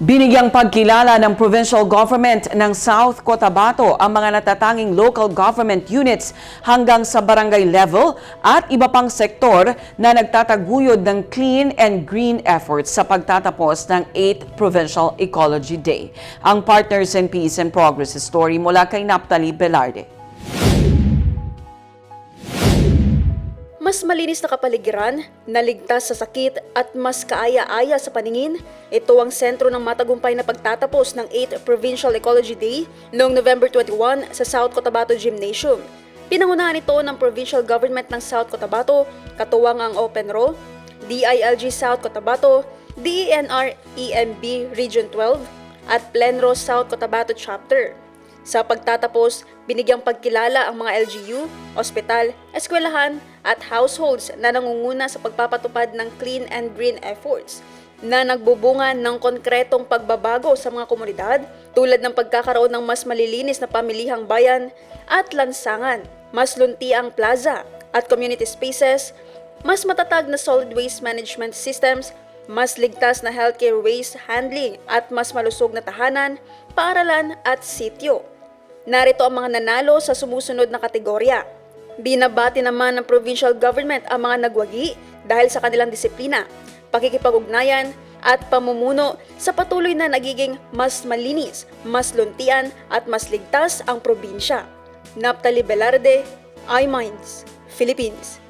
Binigyang pagkilala ng provincial government ng South Cotabato ang mga natatanging local government units hanggang sa barangay level at iba pang sektor na nagtataguyod ng clean and green efforts sa pagtatapos ng 8th Provincial Ecology Day. Ang Partners in Peace and Progress story mula kay Naptali Velarde. Mas malinis na kapaligiran, naligtas sa sakit at mas kaaya-aya sa paningin, ito ang sentro ng matagumpay na pagtatapos ng 8th Provincial Ecology Day noong November 21 sa South Cotabato Gymnasium. Pinangunahan ito ng Provincial Government ng South Cotabato, katuwang ang Open Row, DILG South Cotabato, DENR EMB Region 12, at Plenro South Cotabato Chapter. Sa pagtatapos, binigyang pagkilala ang mga LGU, ospital, eskwelahan at households na nangunguna sa pagpapatupad ng clean and green efforts na nagbubunga ng konkretong pagbabago sa mga komunidad tulad ng pagkakaroon ng mas malilinis na pamilihang bayan at lansangan, mas luntiang plaza at community spaces, mas matatag na solid waste management systems, mas ligtas na healthcare waste handling at mas malusog na tahanan, paaralan at sityo. Narito ang mga nanalo sa sumusunod na kategorya. Binabati naman ng provincial government ang mga nagwagi dahil sa kanilang disiplina, pakikipag-ugnayan at pamumuno sa patuloy na nagiging mas malinis, mas luntian at mas ligtas ang probinsya. Naptali Velarde, iMinds, Philippines.